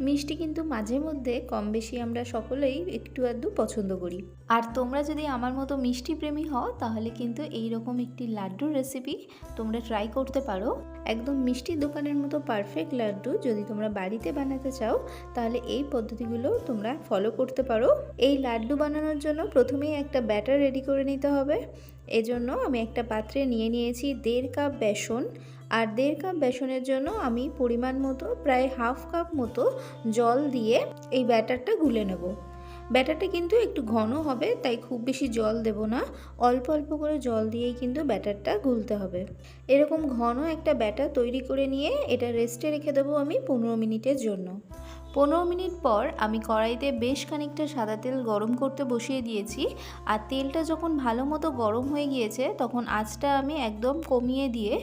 মিষ্টি কিন্তু মাঝে মধ্যে কম বেশি আমরা সকলেই একটু আধটু পছন্দ করি। আর তোমরা যদি আমার মতো মিষ্টি প্রেমী হও, তাহলে কিন্তু এই রকম একটি লাড্ডুর রেসিপি তোমরা ট্রাই করতে পারো। একদম মিষ্টি দোকানের মতো পারফেক্ট লাড্ডু যদি তোমরা বাড়িতে বানাতে চাও, তাহলে এই পদ্ধতিগুলো তোমরা ফলো করতে পারো। এই লাড্ডু বানানোর জন্য প্রথমেই একটা ব্যাটার রেডি করে নিতে হবে। এজন্য আমি একটা পাত্রে নিয়ে নিয়েছি দেড় কাপ বেসন আর দেড় কাপ বেসনের জন্য আমি পরিমাণ মতো, প্রায় হাফ কাপ মতো জল দিয়ে এই ব্যাটারটা গুলে নেব। ব্যাটারটা কিন্তু একটু ঘন হবে, তাই খুব বেশি জল দেব না। অল্প অল্প করে জল দিয়েই কিন্তু ব্যাটারটা গুলতে হবে। এরকম ঘন একটা ব্যাটার তৈরি করে নিয়ে এটা রেস্টে রেখে দেবো আমি পনেরো মিনিটের জন্য। পনেরো মিনিট পর আমি কড়াইতে বেশ খানিকটা সাদা তেল গরম করতে বসিয়ে দিয়েছি আর তেলটা যখন ভালো মতো গরম হয়ে গিয়েছে তখন আঁচটা আমি একদম কমিয়ে দিয়ে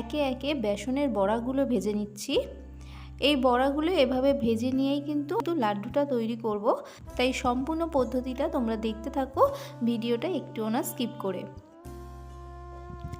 একে একে বেসনের বড়াগুলো ভেজে নিচ্ছি। এই বড়াগুলো এভাবে ভেজে নিয়েই কিন্তু লাড্ডুটা তৈরি করব। তাই সম্পূর্ণ পদ্ধতিটা তোমরা দেখতে থাকো, ভিডিওটা একটুও না স্কিপ করে।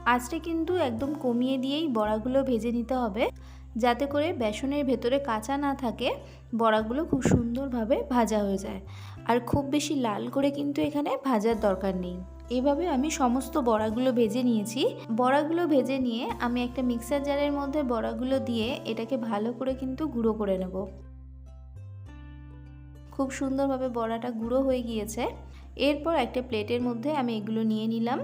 আঁচটা কিন্তু একদম কমিয়ে দিয়েই বড়াগুলো ভেজে নিতে হবে। যাতে করে বেসনের ভেতরে কাঁচা না থাকে, বড়াগুলো খুব সুন্দরভাবে ভাজা হয়ে যায়। আর খুব বেশি লাল করে কিন্তু এখানে ভাজার দরকার নেই। এভাবে আমি সমস্ত বড়াগুলো ভেজে নিয়েছি। বড়াগুলো ভেজে নিয়ে আমি একটা মিক্সার জারের মধ্যে বড়াগুলো দিয়ে এটাকে ভালো করে কিন্তু গুঁড়ো করে নেব। খুব সুন্দরভাবে বড়াটা গুঁড়ো হয়ে গিয়েছে। এরপর একটা প্লেটের মধ্যে আমি এগুলো নিয়ে নিলাম।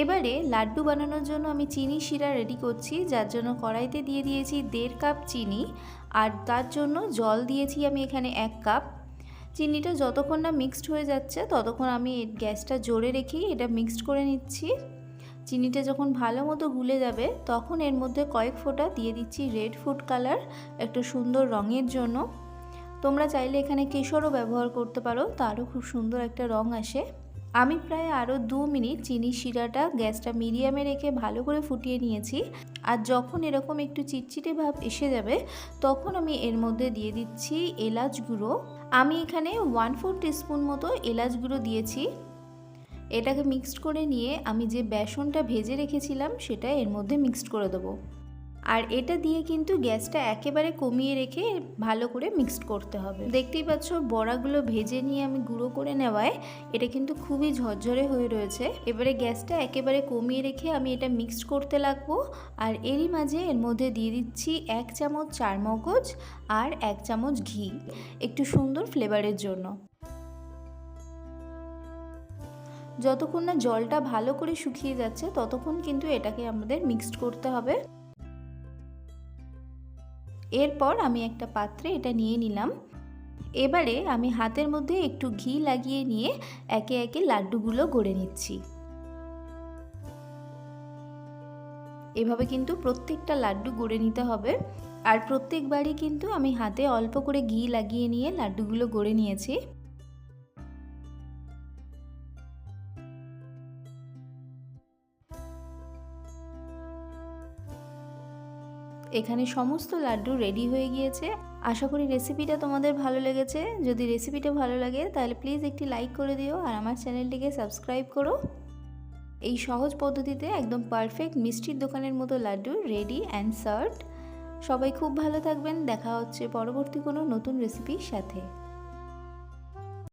এবারে লাড্ডু বানানোর জন্য আমি চিনি শিরা রেডি করছি, যার জন্য কড়াইতে দিয়ে দিয়েছি দেড় কাপ চিনি আর তার জন্য জল দিয়েছি আমি এখানে এক কাপ। চিনিটা যতক্ষণ না মিক্সড হয়ে যাচ্ছে, ততক্ষণ আমি গ্যাসটা জোরে রেখেই এটা মিক্সড করে নিচ্ছি। চিনিটা যখন ভালো মতো গুলে যাবে, তখন এর মধ্যে কয়েক ফোঁটা দিয়ে দিচ্ছি রেড ফুড কালার একটা সুন্দর রঙের জন্য। তোমরা চাইলে এখানে কেশরও ব্যবহার করতে পারো, তারও খুব সুন্দর একটা রঙ আসে। আমি প্রায় আরও দু মিনিট চিনি শিরাটা গ্যাসটা মিডিয়ামে রেখে ভালো করে ফুটিয়ে নিয়েছি। আর যখন এরকম একটু চিটচিটে ভাব এসে যাবে, তখন আমি এর মধ্যে দিয়ে দিচ্ছি এলাচ গুঁড়ো। আমি এখানে ওয়ান ফোর টিস্পুন মতো এলাচ গুঁড়ো দিয়েছি। এটাকে মিক্সড করে নিয়ে আমি যে বেসনটা ভেজে রেখেছিলাম, সেটা এর মধ্যে মিক্সড করে দেবো। আর এটা দিয়ে কিন্তু গ্যাসটা একেবারে কমিয়ে রেখে ভালো করে মিক্সড করতে হবে। দেখতেই পাচ্ছ বড়াগুলো ভেজে নিয়ে আমি গুঁড়ো করে নেওয়ায় এটা কিন্তু খুবই ঝরঝরে হয়ে রয়েছে। এবারে গ্যাসটা একেবারে কমিয়ে রেখে আমি এটা মিক্সড করতে লাগবো আর এরই মাঝে এর মধ্যে দিয়ে দিচ্ছি এক চামচ চার মগজ আর এক চামচ ঘি, একটু সুন্দর ফ্লেভারের জন্য। যতক্ষণ না জলটা ভালো করে শুকিয়ে যাচ্ছে ততক্ষণ কিন্তু এটাকে আমাদের মিক্সড করতে হবে। এরপর আমি একটা পাত্রে এটা নিয়ে নিলাম। এবারে আমি হাতের মধ্যে একটু ঘি লাগিয়ে নিয়ে একে একে লাড্ডুগুলো গড়ে নিচ্ছি। এভাবে কিন্তু প্রত্যেকটা লাড্ডু গড়ে নিতে হবে। আর প্রত্যেকবারই কিন্তু আমি হাতে অল্প করে ঘি লাগিয়ে নিয়ে লাড্ডুগুলো গড়ে নিয়েছি। এখানে সমস্ত লাড্ডু রেডি হয়ে গিয়েছে। আশা করি রেসিপিটা তোমাদের ভালো লেগেছে। যদি রেসিপিটা ভালো লাগে, তাহলে প্লিজ একটি লাইক করে দিও আর আমার চ্যানেলটিকে সাবস্ক্রাইব করো। এই সহজ পদ্ধতিতে একদম পারফেক্ট মিষ্টির দোকানের মতো লাড্ডু রেডি অ্যান্ড সার্ভড সবাই খুব ভালো থাকবেন। দেখা হচ্ছে পরবর্তী কোনো নতুন রেসিপির সাথে।